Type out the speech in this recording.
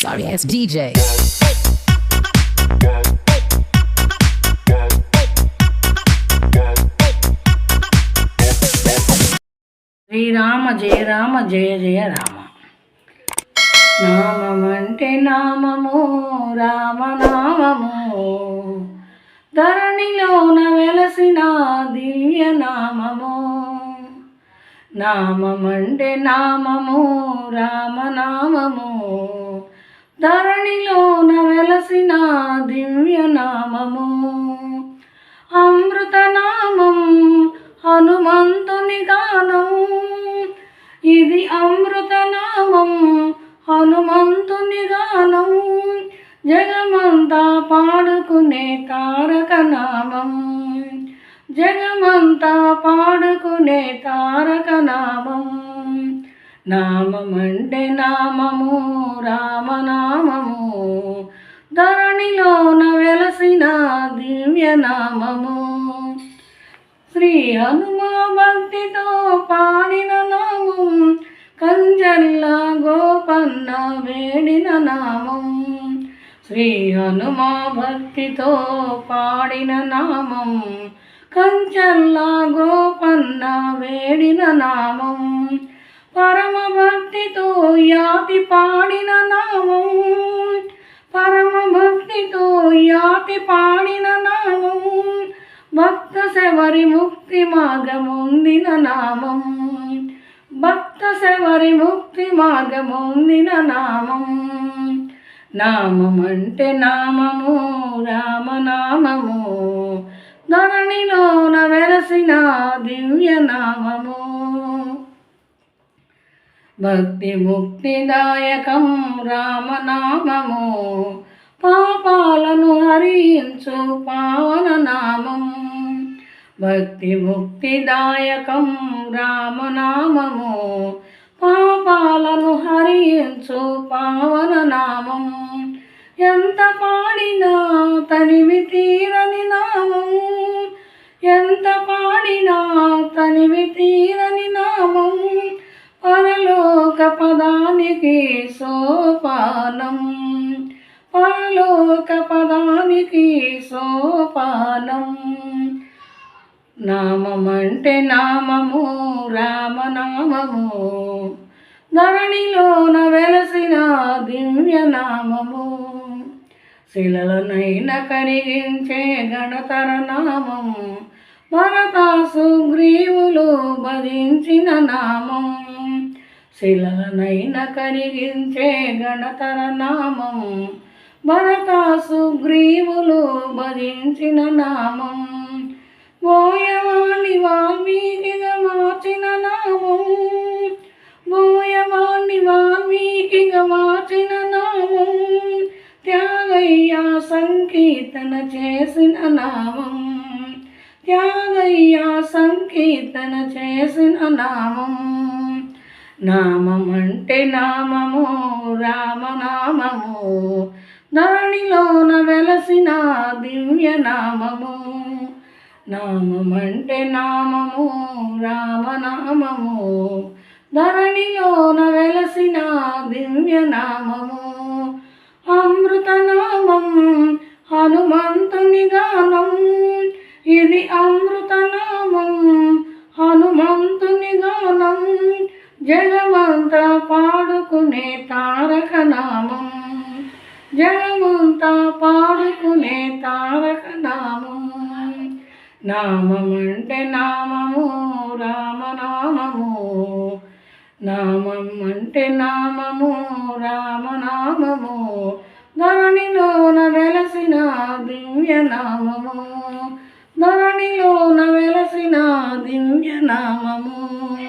sorry ass DJ. Srirama జయ రామ జయ జయ రామ. నామమంటే నామము రామనామము ధరణిలోన వెలసిన దివ్య నామము. నామమంటే నామము రామనామము ధరణిలోన వెలసిన దివ్యనామము. అమృతనామం హనుమంతుని గానం ఇది అమృతనామం హనుమంతుని గానం జగమంతా పాడుకునే తారక నామం జగమంతా పాడుకునే తారక నామం నామమంటే నామము రామనామము. ధరణిలోన వెలసిన దివ్యనామము. శ్రీ హనుమా భక్తితో పాడిన నామం కంజల్ల గోపన్న వేడిన నామం. శ్రీ హనుమా భక్తితో పాడిన నామం కంచల్ల గోపన్న వేడిన నామం. పరమ భక్తితో యాతి పాడిన నామం. పరమ భక్తితో యాతి పాడిన నామం. భక్త శవరి ముక్తి మార్గముందిన నామం. భక్త శవరి ముక్తి మార్గముందిన నామం. నామమంటే నామము రామనామము. ధరణిలోన వెలసిన దివ్య నామము భక్తి ముక్తిదాయకం రామనామము. పాపాలను హరించు పావన నామము భక్తి ముక్తిదాయకం రామనామము. పాపాలను హరించు పావన నామము ఎంత పాడినా తనివి తీరని నామము ఎంత పాడినా తనివి తీరని నామము పరలోక పదానికి సోపానం. పరలోక పదానికి సోపానం. నామమంటే నామము రామనామము. ధరణిలోన వెలసిన దివ్యనామము శిలలనైన కరిగించే గణతర నామం. భరతాసు గ్రీవులు భరించిన నామం. శిలనైన కరిగించే గణతర నామం భరత సుగ్రీవులు భజించిన నామం. బోయవాణి వాల్మీకిగా మార్చిన నామం. బోయవాణి వాల్మీకిగా మార్చిన నామం. త్యాగయ్య సంకీర్తన చేసిన నామం. త్యాగయ్య సంకీర్తన చేసిన నామం. నామం నామము రామనామము. ధరణిలోన వెలసిన దివ్య నామము. నామమంటే నామము రామనామము. ధరణిలోన వెలసిన దివ్య నామము. అమృతనామం జగమంతా పాడుకునే తారక నామం జగమంతా పాడుకునే తారక నామం నామమంటే నామము రామనామము. నామం అంటే నామము రామనామము. ధరణిలోన వెలసిన దివ్యనామము. ధరణిలోన వెలసిన దివ్యనామము.